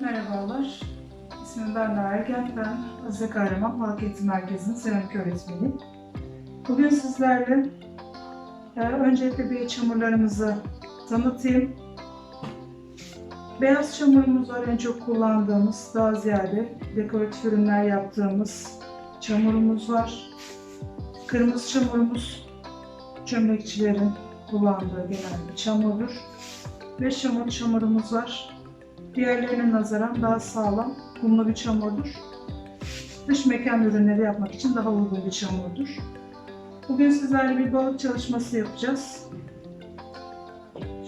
Merhabalar. İsmim Berna Ergen. Ben Azize Kahraman Halk Eğitim Merkezi'nin seramik öğretmeniyim. Bugün sizlerle e, öncelikle bir çamurlarımızı tanıtayım. Beyaz çamurumuz var en çok kullandığımız, daha ziyade dekoratif ürünler yaptığımız çamurumuz var. Kırmızı çamurumuz çömlekçilerin kullandığı genel bir çamurdur. Beş çamur çamurumuz var. Diğerlerine nazaran daha sağlam, kumlu bir çamurdur. Dış mekan ürünleri yapmak için daha uygun bir çamurdur. Bugün sizlerle bir balık çalışması yapacağız.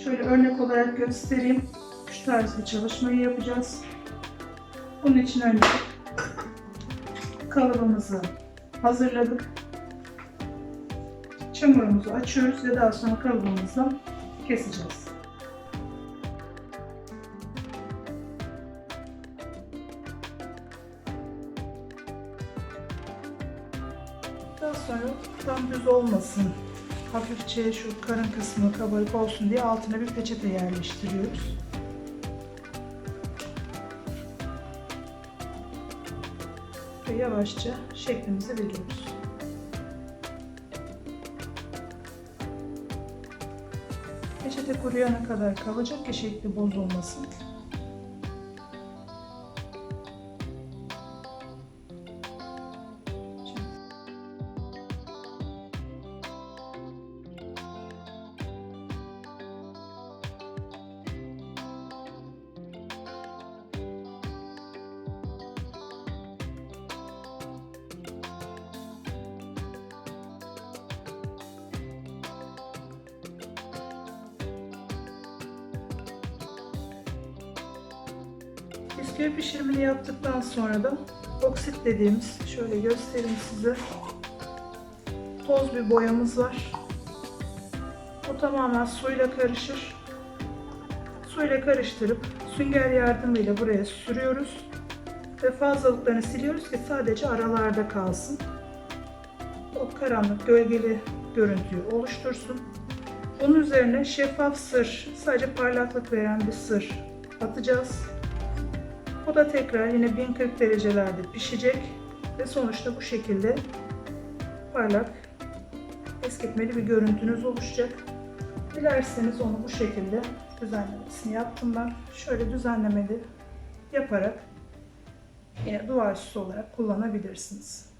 Şöyle örnek olarak göstereyim. Şu tarz bir çalışmayı yapacağız. Bunun için önce kalıbımızı hazırladık. Çamurumuzu açıyoruz ve daha sonra kalıbımızdan keseceğiz. Daha sonra tam düz olmasın. Hafifçe şu karın kısmı kabarık olsun diye altına bir peçete yerleştiriyoruz. Ve yavaşça şeklimizi veriyoruz. Peçete kuruyana kadar kalacak ki şekli bozulmasın. Bisküvi pişirimini yaptıktan sonra da oksit dediğimiz, şöyle göstereyim size. Toz bir boyamız var. Bu tamamen suyla karışır. Suyla karıştırıp sünger yardımıyla buraya sürüyoruz. Ve fazlalıklarını siliyoruz ki sadece aralarda kalsın. O karanlık, gölgeli görüntüyü oluştursun. Bunun üzerine şeffaf sır, sadece parlaklık veren bir sır atacağız. Bu da tekrar yine 1040 derecelerde pişecek ve sonuçta bu şekilde parlak, eskitmeli bir görüntünüz oluşacak. Dilerseniz onu bu şekilde düzenlemesini yaptım ben. Şöyle düzenlemeli yaparak yine duvar süsü olarak kullanabilirsiniz.